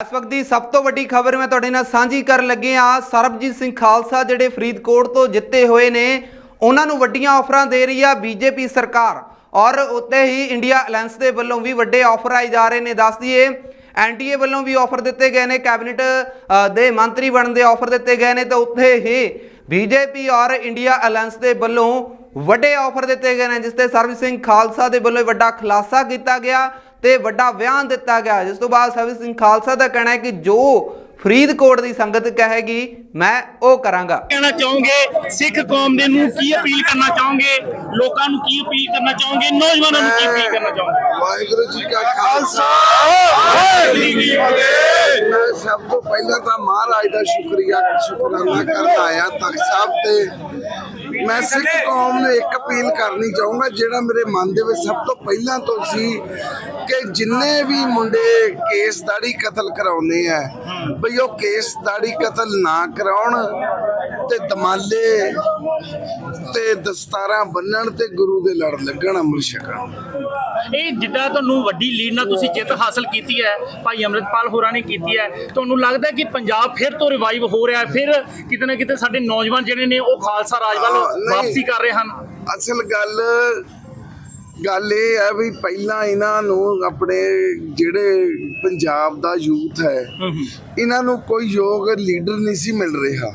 ਇਸ ਵਕਤ ਦੀ ਸਭ ਤੋਂ ਵੱਡੀ ਖਬਰ ਮੈਂ ਤੁਹਾਡੇ ਨਾਲ ਸਾਂਝੀ ਕਰਨ ਲੱਗੇ ਆ ਸਰਬਜੀਤ ਸਿੰਘ ਖਾਲਸਾ ਜਿਹੜੇ ਫਰੀਦਕੋਟ ਤੋਂ ਜਿੱਤੇ ਹੋਏ ਨੇ, ਉਹਨਾਂ ਨੂੰ ਵੱਡੀਆਂ ਆਫਰਾਂ ਦੇ ਰਹੀ ਆ ਬੀਜੇਪੀ ਸਰਕਾਰ। ਔਰ ਉੱਤੇ ਹੀ ਇੰਡੀਆ ਅਲਾਈਅੰਸ ਦੇ ਵੱਲੋਂ ਵੀ ਵੱਡੇ ਆਫਰ ਆਏ ਜਾ ਰਹੇ ਨੇ, ਦੱਸ ਦਈਏ। ਐਨਡੀਏ ਵੱਲੋਂ ਵੀ ਆਫਰ ਦਿੱਤੇ ਗਏ ਨੇ, ਕੈਬਨਿਟ ਦੇ ਮੰਤਰੀ ਬਣਨ ਦੇ ਆਫਰ ਦਿੱਤੇ ਗਏ ਨੇ। ਤਾਂ ਉੱਥੇ ਹੀ ਬੀਜੇਪੀ ਔਰ ਇੰਡੀਆ ਅਲਾਈਅੰਸ ਦੇ ਵੱਲੋਂ ਵੱਡੇ ਆਫਰ ਦਿੱਤੇ ਗਏ ਨੇ, ਜਿਸ ਤੇ ਸਰਬਜੀਤ ਸਿੰਘ ਖਾਲਸਾ ਦੇ ਵੱਲੋਂ ਵੱਡਾ ਖੁਲਾਸਾ ਕੀਤਾ ਗਿਆ। ਤੇ ਵੱਡਾ ਬਿਆਨ ਦਿੱਤਾ ਗਿਆ। ਜਿਸ ਤੋਂ ਬਾਅਦ ਸਰਬਜੀਤ ਸਿੰਘ ਖਾਲਸਾ ਦਾ ਕਹਿਣਾ ਹੈ ਕਿ ਜੋ ਫਰੀਦਕੋਟ ਦੀ ਸੰਗਤ ਕਹੇਗੀ ਮੈਂ ਉਹ ਕਰਾਂਗਾ। ਕਹਿਣਾ ਚਾਹੋਗੇ ਸਿੱਖ ਕੌਮ ਦੇ ਨੂੰ ਕੀ ਅਪੀਲ ਕਰਨਾ ਚਾਹੋਗੇ? ਲੋਕਾਂ ਨੂੰ ਕੀ ਅਪੀਲ ਕਰਨਾ ਚਾਹੋਗੇ? ਨੌਜਵਾਨਾਂ ਨੂੰ ਕੀ ਅਪੀਲ ਕਰਨਾ ਚਾਹੋਗੇ? ਵਾਹਿਗੁਰੂ ਜੀ ਕਾ ਖਾਲਸਾ! ਵਾਹਿਗੁਰੂ ਜੀ ਕੀ ਫਤਿਹ। ਮੈਂ ਸਭ ਤੋਂ ਪਹਿਲਾਂ ਤਾਂ ਮਹਾਰਾਜ ਦਾ ਸ਼ੁਕਰੀਆ ਸ਼ੁਕਰਾਨਾ ਕਰਨ ਆਇਆ ਤਖਤ ਸਾਹਿਬ ਤੇ। ਮੈਂ ਸਿੱਖ ਕੌਮ ਨੂੰ ਇੱਕ ਅਪੀਲ ਕਰਨੀ ਚਾਹੂੰਗਾ ਜਿਹੜਾ ਮੇਰੇ ਮਨ ਦੇ ਵਿੱਚ ਸਭ ਤੋਂ ਪਹਿਲਾਂ ਤੋਂ ਸੀ ਕਿ ਜਿੰਨੇ ਵੀ ਮੁੰਡੇ ਕੇਸ ਦਾੜੀ ਕਤਲ ਕਰਾਉਨੇ ਆ ਬਈ ਉਹ ਕੇਸ ਦਾੜੀ ਕਤਲ ਨਾ ਕਰਾਉਣ ਤੇ ਦਮਾਲੇ ਤੇ ਦਸਤਾਰਾਂ ਬੰਨਣ ਤੇ ਗੁਰੂ ਦੇ ਲੜ ਲੱਗਣ ਅੰਮ੍ਰਿਤ ਛਕਣ ਇਹ ਜਿੱਦਾਂ ਤੁਹਾਨੂੰ ਵੱਡੀ ਲੀਡ ਨਾਲ ਤੁਸੀਂ ਜਿੱਤ ਹਾਸਲ ਕੀਤੀ ਹੈ ਭਾਈ ਅੰਮ੍ਰਿਤਪਾਲ ਹੋਰਾਂ ਨੇ ਕੀਤੀ ਹੈ ਤੁਹਾਨੂੰ ਲੱਗਦਾ ਕਿ ਪੰਜਾਬ ਫਿਰ ਤੋਂ ਰਿਵਾਈਵ ਹੋ ਰਿਹਾ ਹੈ? ਫਿਰ ਕਿਤੇ ਨਾ ਕਿਤੇ ਸਾਡੇ ਨੌਜਵਾਨ ਜਿਹੜੇ ਨੇ ਉਹ ਖਾਲਸਾ ਰਾਜ ਵੱਲ। ਵਾਪਸੀ ਕਰ ਰਹੇ ਹਨ। ਅਸਲ ਗੱਲ ਗੱਲ ਇਹ ਹੈ ਵੀ ਪਹਿਲਾਂ ਇਹਨਾਂ ਨੂੰ ਆਪਣੇ ਜਿਹੜੇ ਪੰਜਾਬ ਦਾ ਯੂਥ ਹੈ ਇਹਨਾਂ ਨੂੰ ਕੋਈ ਯੋਗ ਲੀਡਰ ਨਹੀਂ ਸੀ ਮਿਲ ਰਿਹਾ।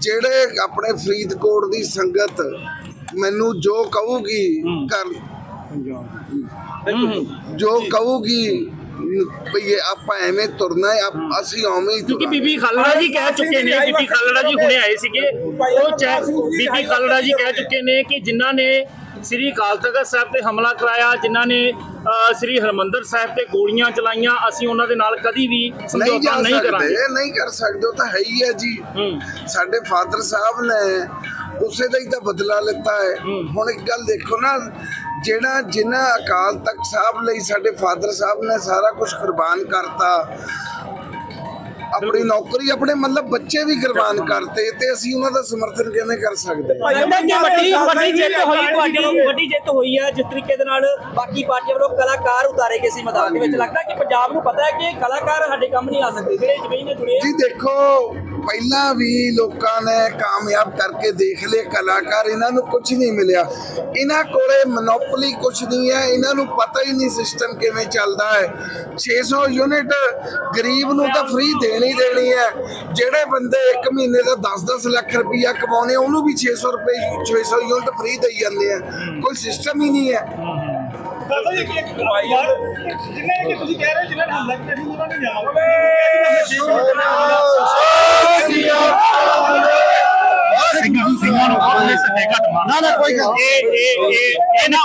ਜਿਹੜੇ ਆਪਣੇ ਫਰੀਦਕੋਟ ਦੀ ਸੰਗਤ ਮੈਨੂੰ ਜੋ ਕਹੂਗੀ ਕਰ ਜੋ ਕਹੂਗੀ ਇਹ ਆਪਾਂ ਐਵੇਂ ਤੁਰਨਾ ਹੈ ਆਪ- ਅਸੀਂ ਉਵੇਂ ਹੀ ਕਿਉਂਕਿ ਤੁਰਾਂਗੇ। ਬੀਬੀ ਖਾਲੜਾ ਜੀ ਕਹਿ ਚੁੱਕੇ ਨੇ ਬੀਬੀ ਖਾਲੜਾ ਜੀ ਹੁਣੇ ਆਏ ਸੀਗੇ। ਉਹ ਚੈ- ਬੀਬੀ ਖਾਲੜਾ ਜੀ ਕਹਿ ਚੁੱਕੇ ਨੇ ਕਿ ਜਿਨ੍ਹਾਂ ਨੇ ਸ੍ਰੀ ਅਕਾਲ ਤਖਤ ਸਾਹਿਬ ਤੇ ਹਮਲਾ ਕਰਾਇਆ ਜਿਨ੍ਹਾਂ ਨੇ ਅ, ਸ੍ਰੀ ਹਰਮੰਦਰ ਸਾਹਿਬ ਤੇ ਗੋਲੀਆਂ ਚਲਾਈਆਂ ਅਸੀਂ ਉਹਨਾਂ ਦੇ ਨਾਲ ਕਦੀ ਵੀ ਨਹੀਂ ਸਮਝੌਤਾ ਨਹੀਂ ਕਰਾਂਗੇ। ਨਹੀਂ ਕਰ ਸਕਦੇ ਉਹ ਤਾਂ ਹੈ ਹੀ ਹੈ ਜੀ। ਹੂੰ। ਸਾਡੇ ਫਾਦਰ ਸਾਹਿਬ ਨੇ ਉਸੇ ਦਾ ਹੀ ਤਾਂ ਬਦਲਾ ਲਿੱਤਾ ਹੈ। ਹੁਣ ਇੱਕ ਗੱਲ ਦੇਖੋ ਨਾ ਜਿਹੜਾ ਜਿਨ੍ਹਾਂ ਅਕਾਲ ਤਖਤ ਸਾਹਿਬ ਲਈ ਸਾਡੇ ਫਾਦਰ ਸਾਹਿਬ ਨੇ ਸਾਰਾ ਕੁਝ ਕੁਰਬਾਨ ਕਰਤਾ ਆਪਣੀ ਨੌਕਰੀ ਆਪਣੇ ਮਤਲਬ ਬੱਚੇ ਵੀ ਕੁਰਬਾਨ ਕਰਤੇ ਤੇ ਅਸੀਂ ਉਹਨਾਂ ਦਾ ਸਮਰਥਨ ਕਿਵੇਂ ਕਰ ਸਕਦੇ ਹਾਂ? ਲੱਗਦਾ ਕਿ ਵੱਡੀ ਵੱਡੀ ਜਿੱਤ ਹੋਈ ਤੁਹਾਡੀ ਵੱਡੀ ਜਿੱਤ ਹੋਈ ਹੈ ਜਿਸ ਤਰੀਕੇ ਦੇ ਨਾਲ ਬਾਕੀ ਪਾਰਟੀਆਂ ਵੱਲੋਂ ਕਲਾਕਾਰ ਉਤਾਰੇ ਗਏ ਸੀ ਮੈਦਾਨ ਦੇ ਵਿੱਚ। ਲੱਗਦਾ ਕਿ ਪੰਜਾਬ ਨੂੰ ਪਤਾ ਹੈ ਕਿ ਕਲਾਕਾਰ ਸਾਡੇ ਕੰਮ ਨਹੀਂ ਆ ਸਕਦੇ ਜਿਹੜੇ ਜ਼ਮੀਨ ਦੇ ਜੁੜੇ ਆ। ਜੀ ਦੇਖੋ ਪਹਿਲਾਂ ਵੀ ਲੋਕਾਂ ਨੇ ਕਾਮਯਾਬ ਕਰਕੇ ਦੇਖ ਲਏ ਕਲਾਕਾਰ ਇਹਨਾਂ ਨੂੰ ਕੁਝ ਨਹੀਂ ਮਿਲਿਆ। ਇਹਨਾਂ ਕੋਲੇ ਮੋਨੋਪੋਲੀ ਕੁਝ ਨਹੀਂ ਹੈ ਇਹਨਾਂ ਨੂੰ ਪਤਾ ਹੀ ਨਹੀਂ ਸਿਸਟਮ ਕਿਵੇਂ ਚੱਲਦਾ ਹੈ। 600 ਯੂਨਿਟ ਗਰੀਬ ਨੂੰ ਤਾਂ ਫ੍ਰੀ ਦੇਣੀ ਦੇਣੀ ਹੈ। ਜਿਹੜੇ ਬੰਦੇ ਇੱਕ ਮਹੀਨੇ ਦਾ 10-10 ਲੱਖ ਰੁਪਈਆ ਕਮਾਉਣੇ ਉਹਨੂੰ ਵੀ 600 ਰੁਪਏ 600 ਯੂਨਿਟ ਫ੍ਰੀ ਦੇਈ ਜਾਂਦੇ ਆ। ਕੋਈ ਸਿਸਟਮ ਹੀ ਨਹੀਂ ਹੈ। ਦਾਦਾ ਜੀ ਕਿ ਯਾਰ ਜਿੰਨੇ ਕਿ ਤੁਸੀਂ ਕਹਿ ਰਹੇ ਹੋ ਜਿੰਨੇ ਨੇ ਹਮਲਾ ਕੀਤਾ ਸੀ ਉਹਨਾਂ ਨੇ ਜਾਵਾਂਗੇ ਸਿੰਘਾਂ ਨੂੰ ਸਿੰਘਾਂ ਨੂੰ ਸੱਚੇ ਘੱਟ ਮਾਰਨਾ ਨਾ